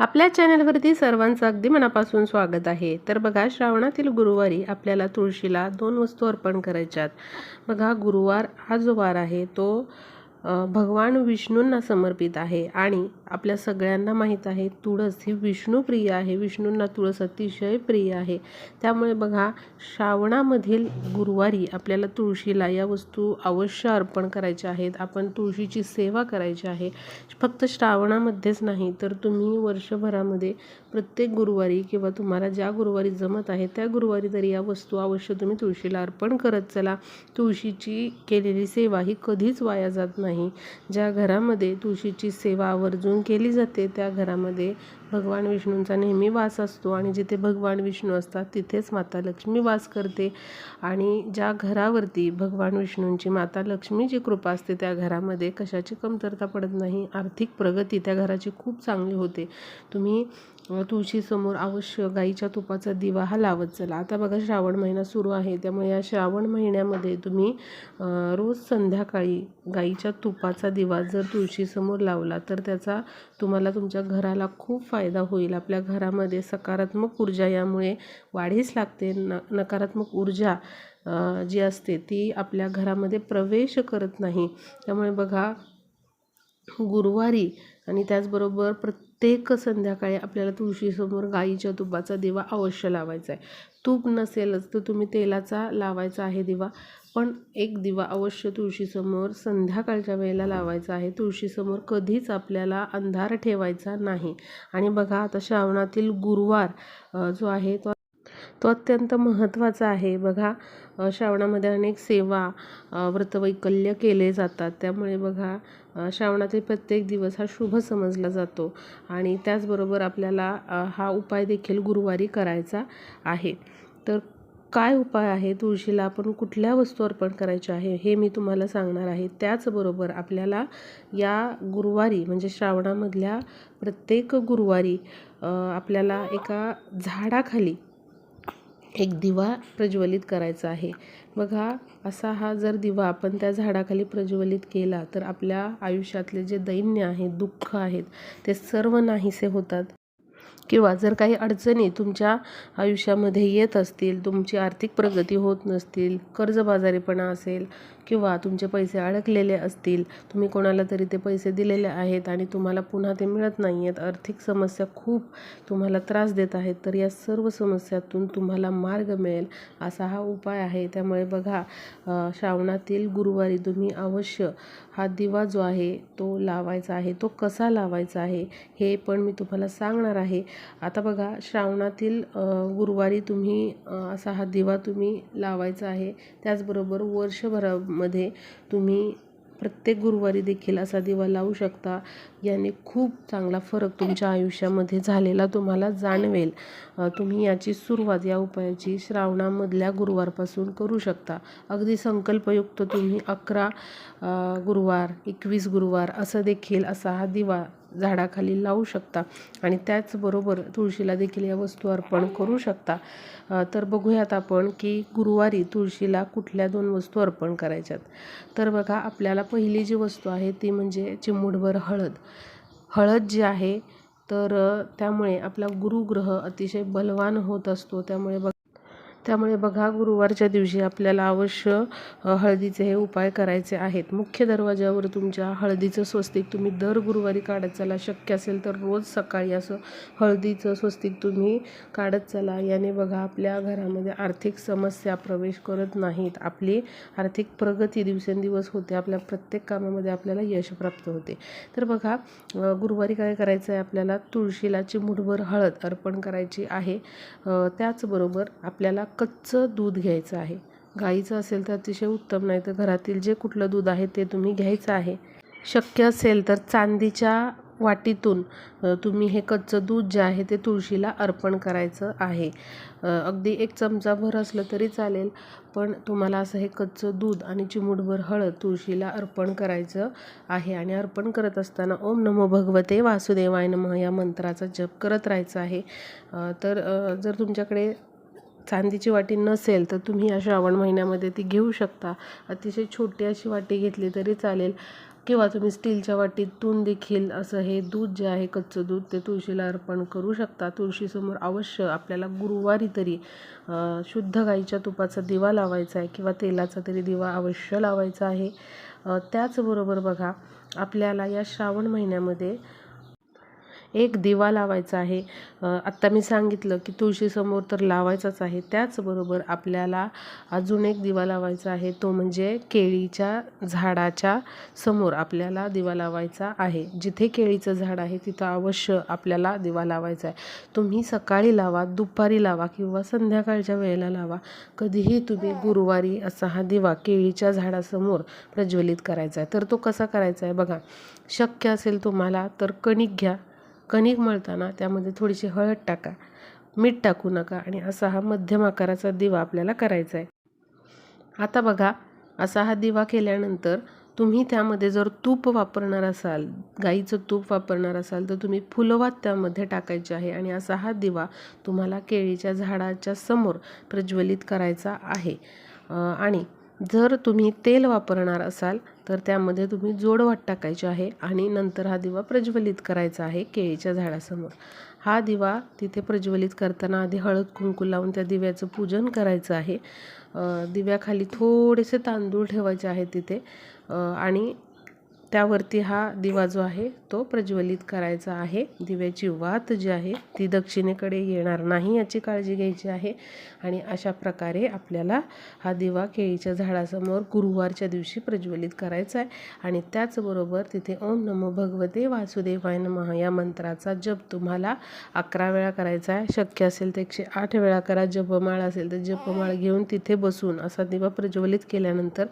आपल्या चॅनलवरती सर्वांचं अगदी मनापासून स्वागत आहे. तर बघा श्रावणातील गुरुवारी आपल्याला तुळशीला दोन वस्तू अर्पण करायच्यात. बघा गुरुवार हा जो वार आहे तो भगवान विष्णूंना समर्पित आहे आणि आपल्या सगळ्यांना माहीत आहे तुळस ही विष्णुप्रिय आहे विष्णूंना तुळस अतिशय प्रिय आहे. त्यामुळे बघा श्रावणामधील गुरुवारी आपल्याला तुळशीला या वस्तू अवश्य अर्पण करायच्या आहेत. आपण तुळशीची सेवा करायची आहे. फक्त श्रावणामध्येच नाही तर तुम्ही वर्षभरामध्ये प्रत्येक गुरुवारी किंवा तुम्हाला ज्या गुरुवारी जमत आहे त्या गुरुवारी तरी या वस्तू अवश्य तुम्ही तुळशीला अर्पण करत चला. तुळशीची केलेली सेवा ही कधीच वाया जात नाही. ज्या घरामध्ये तुळशीची सेवा आवर्जून केली जाते त्या घरामध्ये भगवान विष्णूंचा नेहमी वास असतो आणि जिथे भगवान विष्णू असतात तिथेच माता लक्ष्मी वास करते. आणि ज्या घरावरती भगवान विष्णूंची माता लक्ष्मीची कृपा असते त्या घरामध्ये कशाची कमतरता पडत नाही. आर्थिक प्रगती त्या घराची खूप चांगली होते. तुम्ही तुळशीसमोर अवश्य गाईच्या तुपाचा दिवा हा लावत चला. आता बघा श्रावण महिना सुरू आहे. त्यामुळे या श्रावण महिन्यामध्ये तुम्ही रोज संध्याकाळी गाईच्या तुपाचा दिवा जर तुळशीसमोर लावला तर त्याचा तुम्हाला तुमच्या घराला खूप फायदा फायदा होईल. आपल्या घरामध्ये सकारात्मक ऊर्जा यामुळे वाढीस लागते. न नकारात्मक ऊर्जा जी असते ती आपल्या घरामध्ये प्रवेश करत नाही. त्यामुळे बघा गुरुवारी आणि त्याचबरोबर प्रत्येक संध्याकाळी आपल्याला तुळशीसमोर गाईच्या तुपाचा दिवा अवश्य लावायचा आहे. तूप नसेलच तर तुम्ही तेलाचा लावायचा आहे दिवा पण एक दिवा अवश्य तुळशीसमोर संध्याकाळच्या वेळेला लावायचा आहे. तुळशीसमोर कधीच आपल्याला अंधार ठेवायचा नाही. आणि बघा आता श्रावणातील गुरुवार जो आहे तो तो अत्यंत महत्त्वाचा आहे. बघा श्रावणामध्ये अनेक सेवा व्रतवैकल्य केले जातात. त्यामुळे बघा श्रावणातील प्रत्येक दिवस हा शुभ समजला जातो आणि त्याचबरोबर आपल्याला हा उपाय देखील गुरुवारी करायचा आहे. तर काय उपाय आहे? तुळशीला आपण कुठल्या वस्तू अर्पण करायच्या आहे? हे मी तुम्हाला सांगणार आहे. त्याचबरोबर आपल्याला या गुरुवारी म्हणजे श्रावणामधल्या प्रत्येक गुरुवारी आपल्याला एका झाडाखाली एक दिवा प्रज्वलित करायचा आहे. बघा असा हा जर दिवा आपण त्या झाडाखाली प्रज्वलित केला तर आपल्या आयुष्यातले जे दैन्य आहेत दुःख आहेत ते सर्व नाहीसे होतात. किंवा जर काही अडचणी तुमच्या आयुष्यामध्ये येत असतील तुमची आर्थिक प्रगती होत नसतील कर्जबाजारीपणा असेल किंवा तुमचे पैसे अडकलेले असतील तुम्ही कोणाला तरी ते पैसे दिलेले आहेत आणि तुम्हाला पुन्हा ते मिळत नाही आहेत आर्थिक समस्या खूप तुम्हाला त्रास देत आहेत तर या सर्व समस्यातून तुम्हाला मार्ग मिळेल असा हा उपाय आहे. त्यामुळे बघा श्रावणातील गुरुवारी तुम्ही अवश्य हा दिवा जो आहे तो लावायचा आहे. तो कसा लावायचा आहे हे पण मी तुम्हाला सांगणार आहे. आता बघा श्रावणातील गुरुवारी तुम्ही असा हा दिवा तुम्ही लावायचा आहे. त्याचबरोबर वर्षभरा मध्ये तुम्ही प्रत्येक गुरुवारी देखील असा दिवा लावू शकता. याने खूप चांगला फरक तुमच्या आयुष्यामध्ये झालेला तुम्हाला जाणवेल. तुम्ही याची सुरुवात या उपायाची श्रावणामधल्या गुरुवारपासून करू शकता. अगदी संकल्पयुक्त तुम्ही अकरा गुरुवार एकवीस गुरुवार असं देखील असा हा दिवा झाडाखाली लावू शकता आणि त्याचबरोबर तुळशीला देखील या वस्तू अर्पण करू शकता. तर बघूयात आपण की गुरुवारी तुळशीला कुठल्या दोन वस्तू अर्पण करायच्यात. तर बघा आपल्याला पहिली जी वस्तू आहे ती म्हणजे चिमुडभर हळद. हळद जी आहे तर त्यामुळे आपला गुरुग्रह अतिशय बलवान होत असतो. त्यामुळे बघ त्यामुळे बघा गुरुवारच्या दिवशी आपल्याला अवश्य हळदीचे हे उपाय करायचे आहेत. मुख्य दरवाज्यावर तुमच्या हळदीचं स्वस्तिक तुम्ही दर गुरुवारी काढत चला. शक्य असेल तर रोज सकाळी असं हळदीचं स्वस्तिक तुम्ही काढत चला. याने बघा आपल्या घरामध्ये आर्थिक समस्या प्रवेश करत नाहीत. आपली आर्थिक प्रगती दिवसेंदिवस होते. आपल्या प्रत्येक कामामध्ये आपल्याला यश प्राप्त होते. तर बघा गुरुवारी काय करायचं आहे आपल्याला तुळशीला चिमूटभर हळद अर्पण करायची आहे. त्याचबरोबर आपल्याला कच्चं दूध घ्यायचं आहे. गाईचं असेल तर अतिशय उत्तम नाही तर घरातील जे कुठलं दूध आहे ते तुम्ही घ्यायचं आहे. शक्य असेल तर चांदीच्या वाटीतून तुम्ही हे कच्चं दूध जे आहे ते तुळशीला अर्पण करायचं आहे. अगदी एक चमचाभर असलं तरी चालेल पण तुम्हाला असं हे कच्चं दूध आणि चिमूटभर हळद तुळशीला अर्पण करायचं आहे. आणि अर्पण करत असताना ओम नमो भगवते वासुदेवाय नमः या मंत्राचा जप करत राहायचं आहे. तर जर तुमच्याकडे चांदीची वाटी नसेल तर तुम्ही या श्रावण महिन्यामध्ये ती घेऊ शकता. अतिशय छोटी अशी वाटी घेतली तरी चालेल. किंवा तुम्ही स्टीलच्या वाटीतून देखील असं हे दूध जे आहे कच्चं दूध ते तुळशीला अर्पण करू शकता. तुळशीसमोर अवश्य आपल्याला गुरुवारी तरी शुद्ध गाईच्या तुपाचा दिवा लावायचा आहे किंवा तेलाचा तरी दिवा अवश्य लावायचा आहे. त्याचबरोबर बघा आपल्याला या श्रावण महिन्यामध्ये एक दिवा लावायचा आहे. आत्ता मी सांगितलं की तुळशीसमोर तर लावायचाच आहे. त्याचबरोबर आपल्याला अजून एक दिवा लावायचा आहे. तो म्हणजे केळीच्या झाडाच्या समोर आपल्याला दिवा लावायचा आहे. जिथे केळीचं झाड आहे तिथं अवश्य आपल्याला दिवा लावायचा आहे. तुम्ही सकाळी लावा दुपारी लावा किंवा संध्याकाळच्या वेळेला लावा. कधीही तुम्ही गुरुवारी असा हा दिवा केळीच्या झाडासमोर प्रज्वलित करायचा आहे. तर तो कसा करायचा आहे बघा. शक्य असेल तुम्हाला तर कणिक घ्या. कणिक मळताना त्यामध्ये थोडीशी हळद टाका. मीठ टाकू नका आणि असा हा मध्यम आकाराचा दिवा आपल्याला करायचा आहे. आता बघा असा हा दिवा केल्यानंतर तुम्ही त्यामध्ये जर तूप वापरणार असाल गाईचं तूप वापरणार असाल तर तुम्ही फुलवात त्यामध्ये टाकायचे आहे आणि असा हा दिवा तुम्हाला केळीच्या झाडाच्या समोर प्रज्वलित करायचा आहे. आणि जर तुम्ही तेल वापरणार असाल तर त्यामध्ये तुम्ही जोडवाट टाकायची आहे आणि नंतर हा दिवा प्रज्वलित करायचा आहे केळीच्या झाडासमोर. हा दिवा तिथे प्रज्वलित करताना आधी हळद कुंकू लावून त्या दिव्याचं पूजन करायचं आहे. दिव्याखाली थोडेसे तांदूळ ठेवायचे आहे तिथे. आणि त्यावरती हा दिवा जो आहे तो प्रज्वलित करायचा आहे. दिव्याची वात जी आहे ती दक्षिणेकडे येणार नाही याची काळजी घ्यायची आहे. आणि अशा प्रकारे आपल्याला हा दिवा केळीच्या झाडासमोर गुरुवारच्या दिवशी प्रज्वलित करायचा आहे. आणि त्याचबरोबर तिथे ओम नमो भगवते वासुदेवाय नमः या मंत्राचा जप तुम्हाला अकरा वेळा करायचा आहे. शक्य असेल तर एकशे आठ वेळा करा. जपमाळ असेल तर जपमाळ घेऊन तिथे बसून असा दिवा प्रज्वलित केल्यानंतर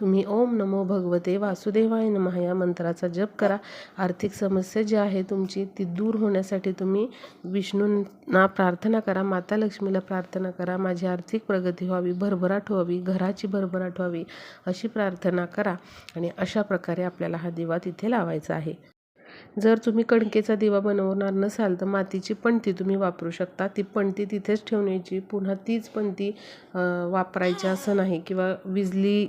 तुम्ही ओम नमो भगवते वासुदेवाय नमः या मंत्राचा जप करा. आर्थिक समस्या जी आहे तुमची ती दूर होण्यासाठी तुम्ही विष्णूंना प्रार्थना करा माता लक्ष्मीला प्रार्थना करा माझी आर्थिक प्रगती व्हावी भरभराट व्हावी घराची भरभराट व्हावी अशी प्रार्थना करा. आणि अशा प्रकारे आपल्याला हा दिवा तिथे लावायचा आहे. जर तुम्ही कणकेचा दिवा बनवणार नसाल तर मातीची पणती तुम्ही वापरू शकता. ती पणती तिथेच ठेवण्याची. पुन्हा तीच पणती वापरायची असं नाही किंवा विजली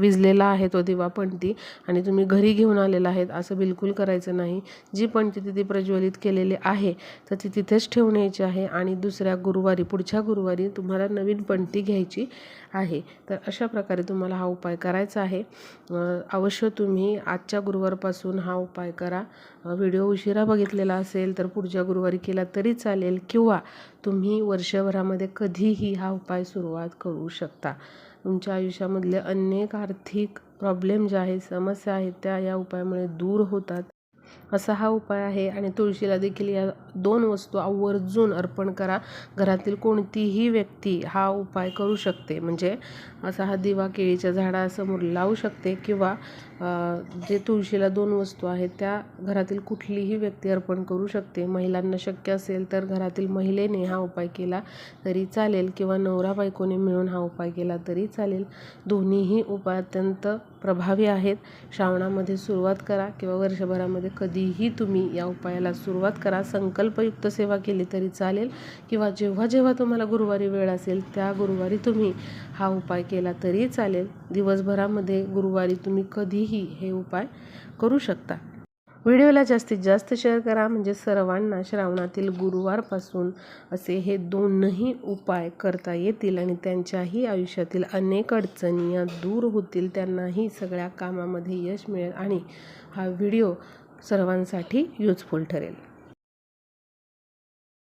विजलेला आहे तो दिवा पणती आणि तुम्ही घरी घेऊन आलेला आहेत असं बिलकुल करायचं नाही. जी पणती तिथे प्रज्वलित केलेली आहे तर ती तिथेच ठेवण्याची आहे आणि दुसऱ्या गुरुवारी पुढच्या गुरुवारी तुम्हाला नवीन पणती घ्यायची आहे. तर अशा प्रकारे तुम्हाला हा उपाय करायचा आहे. अवश्य तुम्ही आजच्या गुरुवारपासून हा उपाय करा. व्हिडिओ उशिरा बघितलेला असेल तर पुढच्या गुरुवारी केला तरी चालेल किंवा तुम्ही वर्षभरामध्ये कधीही हा उपाय सुरुवात करू शकता. तुमच्या आयुष्यामधले अनेक आर्थिक प्रॉब्लेम जे आहेत समस्या आहेत त्या या उपायामुळे दूर होतात. असा हा उपाय आहे आणि तुळशीला देखील या दोन वस्तू आवर्जून अर्पण करा. घरातील कोणतीही व्यक्ती हा उपाय करू शकते. म्हणजे असा हा दिवा केळीच्या झाडासमोर लावू शकते किंवा जे तुळशीला दोन वस्तू आहेत त्या घरातील कुठलीही व्यक्ती अर्पण करू शकते. महिलांना शक्य असेल तर घरातील महिलेने हा उपाय केला तरी चालेल किंवा नवरा बायकोने मिळून हा उपाय केला तरी चालेल. दोन्हीही उपाय अत्यंत प्रभावी आहेत. श्रावणामध्ये सुरुवात करा किंवा वर्षभरामध्ये कधीही तुम्ही या उपायाला सुरुवात करा. संकल्पयुक्त सेवा केली तरी चालेल किंवा जेव्हा जेव्हा तुम्हाला गुरुवारी वेळ असेल त्या गुरुवारी तुम्ही हा उपाय केला तरी चालेल. दिवसभरामध्ये गुरुवारी तुम्ही कधीही हे उपाय करू शकता. व्हिडिओला जास्तीत जास्त शेअर करा म्हणजे सर्वांना श्रावणातील गुरुवारपासून असे हे दोनही उपाय करता येतील आणि त्यांच्याही आयुष्यातील अनेक अडचणी या दूर होतील त्यांनाही सगळ्या कामामध्ये यश मिळेल आणि हा व्हिडिओ सर्वांसाठी युजफुल ठरेल.